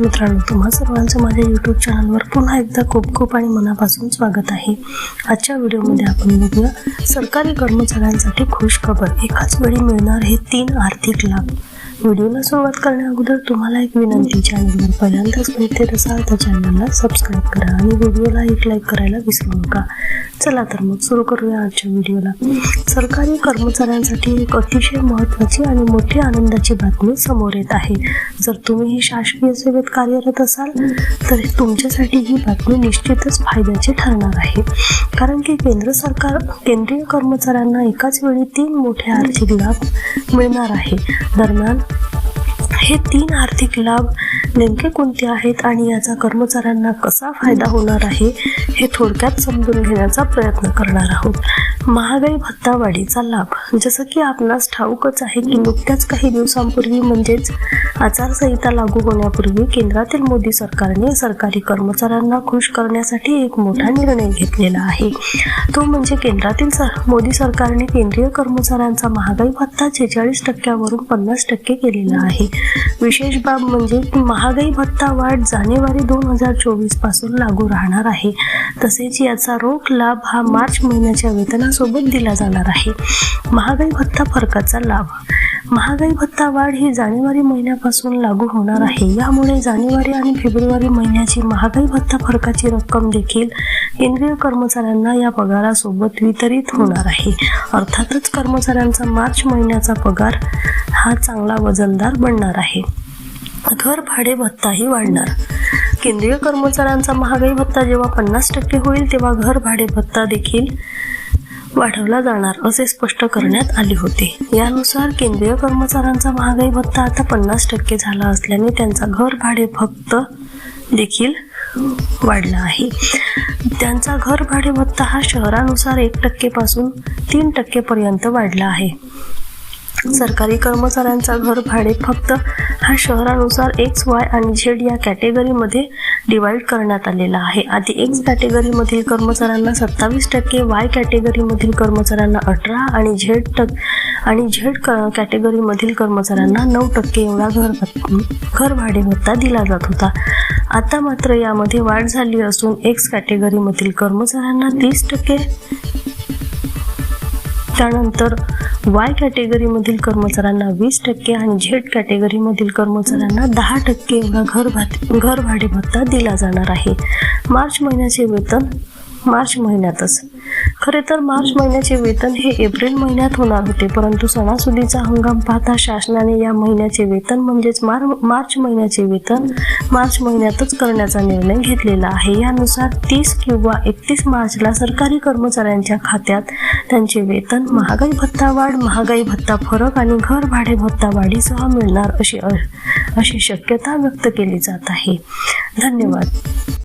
मित्रांनो तुम्हा सर्वांचं माझ्या यूट्यूब चॅनलवर पुन्हा एकदा खूप खूप आणि मनापासून स्वागत आहे. आजच्या व्हिडिओमध्ये आपण बघूया सरकारी कर्मचाऱ्यांसाठी खुश खबर. एकाच वेळी मिळणार हे तीन आर्थिक लाभ. व्हिडिओला सुरुवात करण्या अगोदर तुम्हाला एक विनंती. चॅनलवर पहिल्यांदाच भेटत असाल तर चॅनलला सबस्क्राईब करा आणि व्हिडिओला एक लाईक करायला विसरू नका. चला तर मग सुरू करूया आजच्या व्हिडिओला. सरकारी कर्मचाऱ्यांसाठी एक अतिशय महत्त्वाची आणि मोठी आनंदाची बातमी समोर येत आहे. जर तुम्ही ही शासकीय सेवेत कार्यरत असाल तर तुमच्यासाठी ही बातमी निश्चितच फायद्याची ठरणार आहे. कारण की केंद्र सरकार केंद्रीय कर्मचाऱ्यांना एकाच वेळी तीन मोठे आर्थिक लाभ मिळणार आहे. दरम्यान हे तीन आर्थिक लाभ नेमके कोणते आहेत आणि याचा कर्मचाऱ्यांना कसा फायदा होणार आहे हे थोडक्यात समजून घेण्याचा प्रयत्न करणार आहोत. महागाई भत्ता वाढीचा लाभ. जसं की आपणास ठाऊकच आहे की नुकत्याच काही दिवसांपूर्वी म्हणजेच आचारसंहिता लागू होण्यापूर्वी केंद्रातील मोदी सरकारने सरकारी कर्मचाऱ्यांना खुश करण्यासाठी एक मोठा निर्णय घेतलेला आहे. तो म्हणजे केंद्रातील सर मोदी सरकारने केंद्रीय कर्मचाऱ्यांचा महागाई भत्ता छेचाळीस टक्क्यावरून पन्नास टक्के केलेला आहे. विशेष बाब म्हणजे महागाई भत्ता वाढ जानेवारी दोन हजार चोवीसपासून लागू राहणार आहे. तसेच याचा रोख लाभ हा मार्च महिन्याच्या वेतनासोबत दिला जाणार आहे. महागाई भत्ता फरकाचा लाभ महागाई भत्ता वाढ ही जानेवारी महिन्यापासून लागू होणार आहे. यामुळे जानेवारी आणि फेब्रुवारी महिन्याची महागाई भत्ता फरकाची रक्कम देखील केंद्रीय कर्मचाऱ्यांना या पगारासोबत वितरित होणार आहे. अर्थातच कर्मचाऱ्यांचा मार्च महिन्याचा पगार हा चांगला वजनदार बनणार आहे. घर भाडे भत्ताही वाढणार. केंद्रीय कर्मचाऱ्यांचा महागाई भत्ता जेव्हा पन्नास टक्के होईल तेव्हा घर भाडे भत्ता देखील वाढवला जाणार असे स्पष्ट करण्यात आले होते. यानुसार केंद्रीय कर्मचाऱ्यांचा महागाई भत्ता आता पन्नास टक्के झाला असल्याने त्यांचा घर भाडे फक्त देखील वाढला आहे. त्यांचा घर भाडे भत्ता हा शहरानुसार एक टक्केपासून तीन टक्केपर्यंत वाढला आहे. सरकारी कर्मचाऱ्यांचा घर भाडे फक्त हा शहरानुसार एक्स वाय आणि झेड या कॅटेगरीमध्ये डिवाइड करण्यात आलेला आहे. आधी एक्स कॅटेगरीमधील कर्मचाऱ्यांना सत्तावीस टक्के वाय कॅटेगरीमधील कर्मचाऱ्यांना अठरा आणि झेड टक् आणि झेड कॅटेगरीमधील कर्मचाऱ्यांना नऊ टक्के एवढा घर घर भाडे भत्ता दिला जात होता. आता मात्र यामध्ये वाढ झाली असून एक्स कॅटेगरीमधील कर्मचाऱ्यांना तीस टक्के त्यानंतर वाय कॅटेगरीमधील कर्मचाऱ्यांना वीस टक्के आणि झेड कॅटेगरीमधील कर्मचाऱ्यांना दहा टक्के एवढा घर भात घर भाडे भत्ता दिला जाणार आहे. मार्च महिन्याचे वेतन मार्च महिन्यातच. खरे तर मार्च महिन्याचे वेतन हे एप्रिल महिन्यात होणार होते परंतु सणासुदीचा हंगाम पाहता शासनाने या महिन्याचे वेतन म्हणजेच मार मार्च महिन्याचे वेतन मार्च महिन्यातच करण्याचा निर्णय घेतलेला आहे. यानुसार तीस किंवा एकतीस मार्चला सरकारी कर्मचाऱ्यांच्या खात्यात त्यांचे वेतन महागाई भत्ता वाढ महागाई भत्ता फरक आणि घर भाडे भत्ता वाढीसह मिळणार अशी अशी शक्यता व्यक्त केली जात आहे. धन्यवाद.